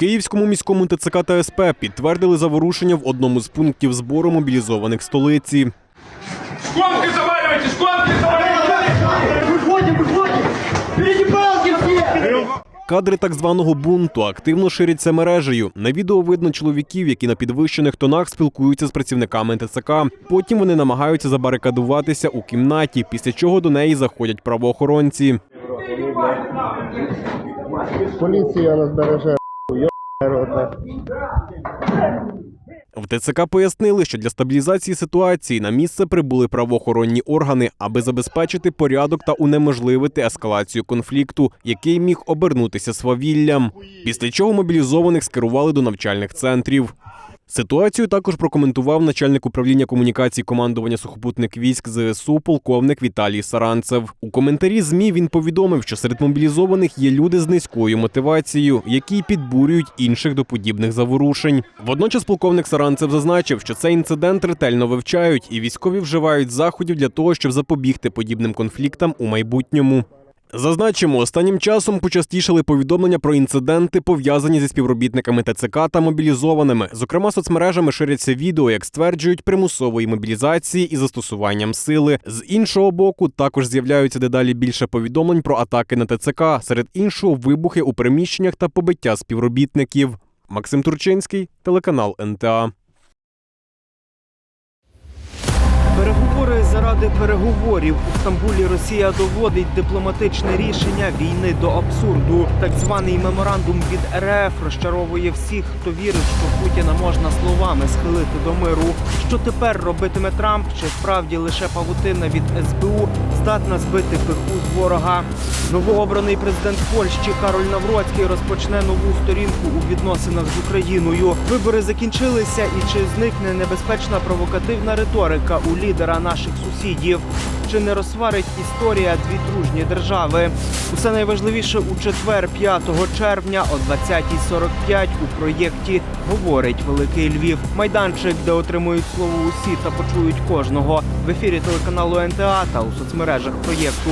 Київському міському ТЦК та СП підтвердили заворушення в одному з пунктів збору мобілізованих столиці. Шконки заваливайте, шконки заваливайте! Выходим, выходим! Впереди палки все! Кадри так званого бунту активно ширяться мережею. На відео видно чоловіків, які на підвищених тонах спілкуються з працівниками ТЦК. Потім вони намагаються забарикадуватися у кімнаті, після чого до неї заходять правоохоронці. Поліція нас береже, рота. В ТЦК пояснили, що для стабілізації ситуації на місце прибули правоохоронні органи, аби забезпечити порядок та унеможливити ескалацію конфлікту, який міг обернутися свавіллям. Після чого мобілізованих скерували до навчальних центрів. Ситуацію також прокоментував начальник управління комунікацій командування сухопутних військ ЗСУ полковник Віталій Саранцев. У коментарі ЗМІ він повідомив, що серед мобілізованих є люди з низькою мотивацією, які підбурюють інших до подібних заворушень. Водночас полковник Саранцев зазначив, що цей інцидент ретельно вивчають і військові вживають заходів для того, щоб запобігти подібним конфліктам у майбутньому. Зазначимо, останнім часом почастішали повідомлення про інциденти, пов'язані зі співробітниками ТЦК та мобілізованими. Зокрема, соцмережами ширяться відео, як стверджують, примусової мобілізації і застосуванням сили. З іншого боку, також з'являються дедалі більше повідомлень про атаки на ТЦК, серед іншого вибухи у приміщеннях та побиття співробітників. Максим Турчинський, телеканал НТА. Заради переговорів у Стамбулі Росія доводить дипломатичне рішення війни до абсурду. Так званий меморандум від РФ розчаровує всіх, хто вірить, що Путіна можна словами схилити до миру. Що тепер робитиме Трамп? Чи справді лише павутина від СБУ здатна збити пиху з ворога? Новообраний президент Польщі Кароль Навроцький розпочне нову сторінку у відносинах з Україною. Вибори закінчилися, і чи зникне небезпечна провокативна риторика у лідера наших сусідів? Чи не розсварить історія дві дружні держави? Усе найважливіше у четвер, 5 червня о 20.45 у проєкті говорить Великий Львів. Майданчик, де отримують слово усі та почують кожного в ефірі телеканалу НТА та у соцмережах проєкту.